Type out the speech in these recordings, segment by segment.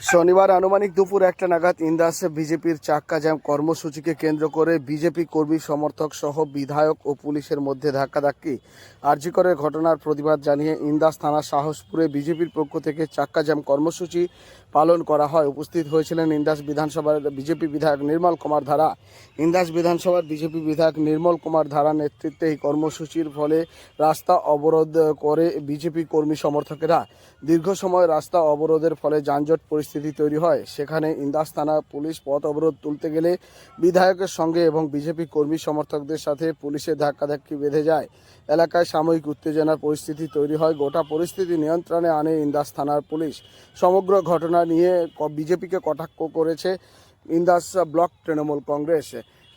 শনিবার আনুমানিক দুপুর একটা নাগাদ ইন্দাসে বিজেপির চাক্কা জ্যাম কর্মসূচিকে কেন্দ্র করে বিজেপি কর্মী, সমর্থক সহ বিধায়ক ও পুলিশের মধ্যে ধাক্কাধাক্কি। আরজিকরের ঘটনার প্রতিবাদ জানিয়ে ইন্দাস থানা সাহসপুরে বিজেপির পক্ষ থেকে চাক্কা জ্যাম কর্মসূচি পালন করা হয়। উপস্থিত হয়েছিলেন ইন্দাস বিধানসভার বিজেপি বিধায়ক নির্মল কুমার ধারা। ইন্দাস বিধানসভার বিজেপি বিধায়ক নির্মল কুমার ধারা নেতৃত্বে এই কর্মসূচির ফলে রাস্তা অবরোধ করে বিজেপি কর্মী, সমর্থকেরা দীর্ঘ সময় রাস্তা অবরোধের ফলে যানজট পরিস্থিতি তৈরি হয়। সেখানে ইন্দাস থানা পুলিশ পথ অবরোধ তুলতে গেলে বিধায়কের সঙ্গে এবং বিজেপি কর্মী সমর্থকদের সাথে পুলিশের ধাক্কাধাক্কি বেঁধে যায়। এলাকায় সাময়িক উত্তেজনার পরিস্থিতি তৈরি হয়। গোটা পরিস্থিতি নিয়ন্ত্রণে আনে ইন্দাস থানার পুলিশ। সমগ্র ঘটনা নিয়ে বিজেপিকে কটাক্ষ করেছে ইন্দাস ব্লক তৃণমূল কংগ্রেস।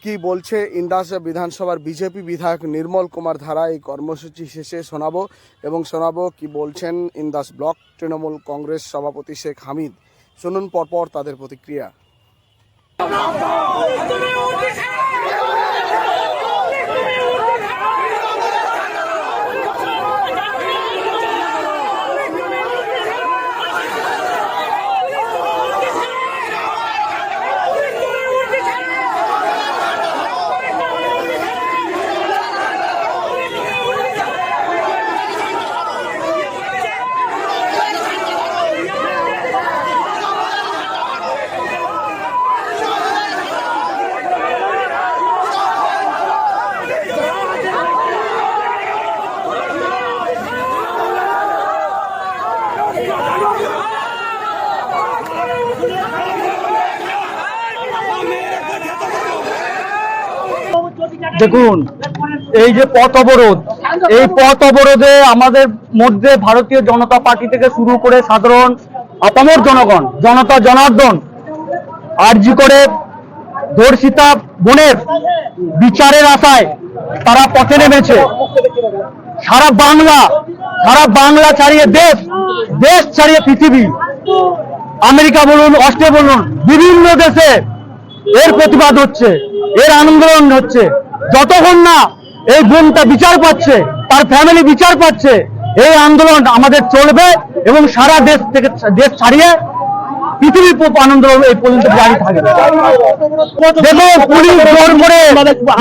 কি বলছে ইন্দাস বিধানসভার বিজেপি বিধায়ক নির্মল কুমার ধারা? এই কর্মসূচি শেষে শোনাবো এবং শোনাবো কি বলছেন ইন্দাস ব্লক তৃণমূল কংগ্রেস সভাপতি শেখ হামিদ। শুনুন পরপর তাদের প্রতিক্রিয়া। দেখুন, এই যে পথ অবরোধ, এই পথ অবরোধে আমাদের মধ্যে ভারতীয় জনতা পার্টি থেকে শুরু করে সাধারণ, আপামর জনগণ, জনতা জনার্দন, আর্জি করে ধর্ষিতা বোনের বিচারের আশায় তারা পথে নেমেছে। সারা বাংলা সারা বাংলা ছাড়িয়ে দেশ দেশ ছাড়িয়ে পৃথিবী। আমেরিকা বলুন অস্ট্রেলিয়া বলুন, বিভিন্ন দেশে এর প্রতিবাদ হচ্ছে। এর আন্দোলন হচ্ছে। যতক্ষণ না এই বোনটা বিচার পাচ্ছে, তার ফ্যামিলি বিচার পাচ্ছে, এই আন্দোলন আমাদের চলবে এবং সারা দেশ থেকে দেশ ছাড়িয়ে পৃথিবীর আন্দোলন এই পর্যন্ত জারি থাকবে। দেখো, পুলিশ জোর করে,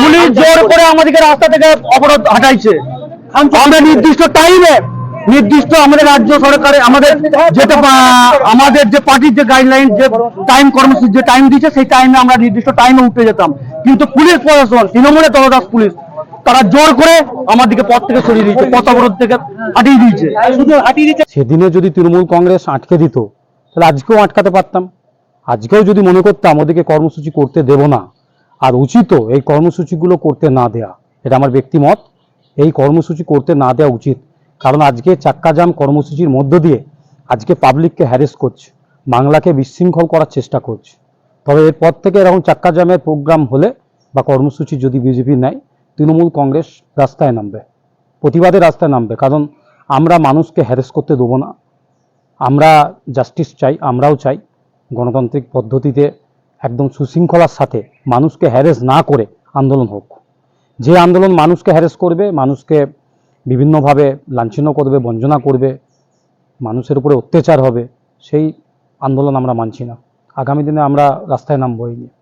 পুলিশ জোর করে আমাদেরকে রাস্তা থেকে অবরোধ হটাইছে। আমরা নির্দিষ্ট টাইমে নির্দিষ্ট আমাদের রাজ্য সরকারে আমাদের যেটা আমাদের যে পার্টির যে গাইডলাইন যে টাইম কর্মসূচি, যে টাইম দিয়েছে, সেই টাইমে আমরা নির্দিষ্ট টাইমে উঠে যেতাম। কিন্তু পুলিশ প্রশাসন, তৃণমূলের তলদাস পুলিশ, তারা জোর করে আমাদেরকে পথ থেকে সরিয়ে দিয়েছে, পথ অবরোধ থেকে হাটিয়ে দিয়েছে। শুধু হাটিয়ে দিচ্ছে সেদিনে যদি তৃণমূল কংগ্রেস আটকে দিত, তাহলে আজকেও আটকাতে পারতাম। আজকেও যদি মনে করতাম, ওদেরকে কর্মসূচি করতে দেব না। আর উচিত এই কর্মসূচিগুলো করতে না দেয়া, এটা আমার ব্যক্তিমত এই কর্মসূচি করতে না দেওয়া উচিত। কারণ আজকে চাক্কাজাম কর্মসূচির মধ্য দিয়ে আজকে পাবলিককে হ্যারেস করছে, বাংলাকে বিশৃঙ্খল করার চেষ্টা করছে। তবে এরপর থেকে এরকম চাক্কাজামের প্রোগ্রাম হলে বা কর্মসূচি যদি বিজেপি নেয়, তৃণমূল কংগ্রেস রাস্তায় নামবে, প্রতিবাদে রাস্তায় নামবে। কারণ আমরা মানুষকে হ্যারেস করতে দেবো না। আমরা জাস্টিস চাই, আমরাও চাই, গণতান্ত্রিক পদ্ধতিতে একদম সুশৃঙ্খলার সাথে মানুষকে হ্যারেস না করে আন্দোলন হোক। যে আন্দোলন মানুষকে হ্যারেস করবে, মানুষকে বিভিন্নভাবে লাঞ্ছিত করবে, বঞ্চনা করবে, মানুষের উপরে অত্যাচার হবে, সেই আন্দোলন আমরা মানছি না। আগামী দিনে আমরা রাস্তায় নামবো এই নিয়ে।